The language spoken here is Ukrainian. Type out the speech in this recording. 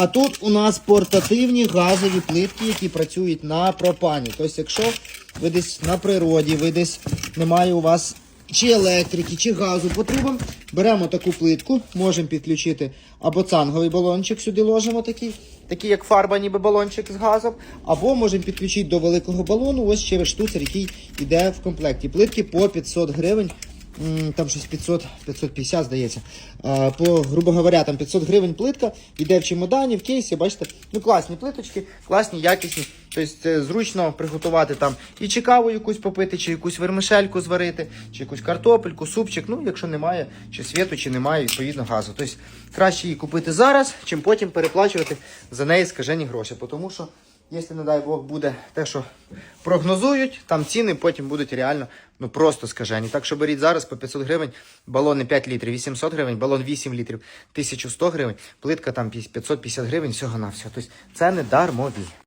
А тут у нас портативні газові плитки, які працюють на пропані. Тобто, якщо ви десь на природі, ви десь немає у вас чи електрики, чи газу по трубам, беремо таку плитку, можемо підключити або цанговий балончик сюди ложимо такий, такий як фарба, ніби балончик з газом, або можемо підключити до великого балону, ось через штуцер, який йде в комплекті. Плитки по 500 гривень. Там щось 500, 550, здається. По, грубо говоря, там 500 гривень плитка, йде в чемодані, в кейсі, бачите, ну класні плиточки, класні, якісні. Тобто зручно приготувати там і чи каву якусь попити, чи якусь вермишельку зварити, чи якусь картопельку, супчик. Ну, якщо немає, чи світу, чи немає, відповідно, газу. Тобто краще її купити зараз, чим потім переплачувати за неї скажені гроші. Тому що, якщо, не дай Бог, буде те, що прогнозують, там ціни потім будуть реально ну просто скажені. Так що беріть зараз по 500 гривень, балони 5 літрів, 800 гривень, балон 8 літрів, 1100 гривень, плитка там 550 гривень, всього на все. Тобто це не дармові.